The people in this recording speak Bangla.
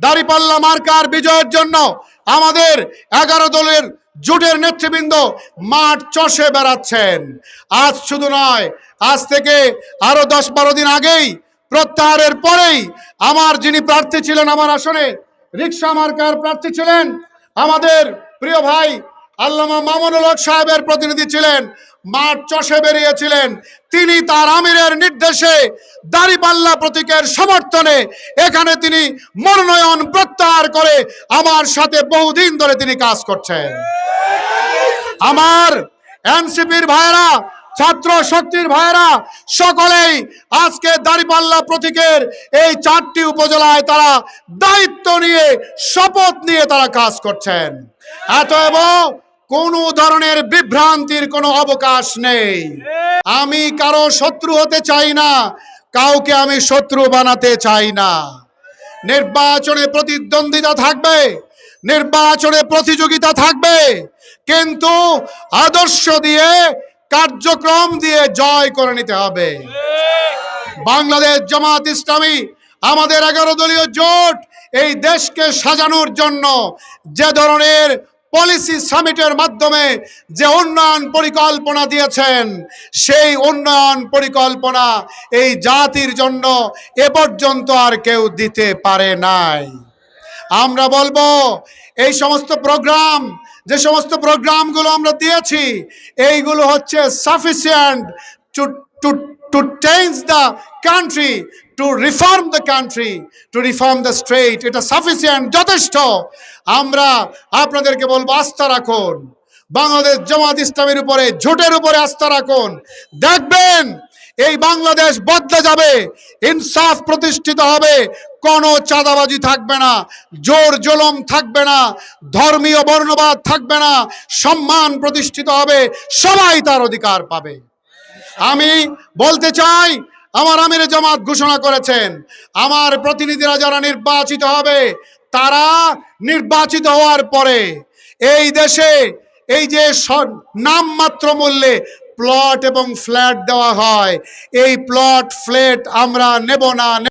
দাড়িপাল্লা মার্কার বিজয়ের জন্য আমাদের এগারো দলের জোটের নেতৃবৃন্দ মাঠ চষে বেড়াচ্ছেন। আজ শুধু নয়, আজ থেকে আরও দশ বারো দিন আগেই, প্রত্যাহারের পরেই আমার যিনি প্রার্থী ছিলেন, আমার আসনে রিক্সা মার্কার প্রার্থী ছিলেন, আমাদের প্রিয় ভাই আল্লামা মামুনুল হক সাহেবের প্রতিনিধি ছিলেন, মাঠ চষে বেরিয়েছিলেন। তিনি তার আমিরের নির্দেশে দাড়িপাল্লা প্রতীকের সমর্থনে এখানে তিনি মনোনয়ন প্রত্যাহার করে আমার সাথে বহুদিন ধরে তিনি কাজ করছেন। আমার এনসিপির ভাইয়েরা, ছাত্র শক্তির ভাইয়েরা, সকলেই আজকে দাড়িপাল্লা প্রতীকের এই চারটি উপজেলায় তারা দায়িত্ব নিয়ে, শপথ নিয়ে তারা কাজ করছেন। এত এবং কোনো ধরনের বিভ্রান্তির কোনো অবকাশ নেই। আমি কারও শত্রু হতে চাই না, কাউকে আমি শত্রু বানাতে চাই না। নির্বাচনে প্রতিদ্বন্দ্বিতা থাকবে, নির্বাচনে প্রতিযোগিতা থাকবে, কিন্তু আদর্শ দিয়ে, কার্যক্রম দিয়ে জয় করে নিতে হবে। বাংলাদেশ জামাত ইসলামী আমাদের এগারো দলীয় জোট এই দেশকে সাজানোর জন্য যে ধরনের পলিসি সামিটের মাধ্যমে যে উন্নয়ন পরিকল্পনা দিয়েছেন, সেই উন্নয়ন পরিকল্পনা এই জাতির জন্য এ পর্যন্ত আর কেউ দিতে পারে নাই। আমরা বলব, এই সমস্ত প্রোগ্রাম, যে সমস্ত প্রোগ্রামগুলো আমরা দিয়েছি, এইগুলো হচ্ছে sufficient to to to change the country to reform the country to reform the straight এটা সাফিসিয়েন্ট যথেষ্ট। আমরা আপনাদেরকে বলব, আস্থা রাখুন। বাংলাদেশ জামাত ইসলামের উপরে ঝুটের উপরে আস্থা রাখুন। দেখবেন, এই বাংলাদেশ বদলে যাবে, ইনসাফ প্রতিষ্ঠিত হবে, কোনো চাঁদাবাজি থাকবে না, জোর জলম থাকবে না, ধর্মীয় বর্ণবাদ থাকবে না, সম্মান প্রতিষ্ঠিত হবে, সবাই তার অধিকার পাবে। আমি বলতে চাই আমার আমির জামাত ঘোষণা করেছেন, আমার প্রতিনিধিরা যারা নির্বাচিত হবে, তারা নির্বাচিত হওয়ার পরে এই দেশে এই যে নামমাত্র মূল্যে প্লট এবং ফ্ল্যাট দেওয়া হয়, এই প্লট, ফ্ল্যাট আমরা নেব না নে-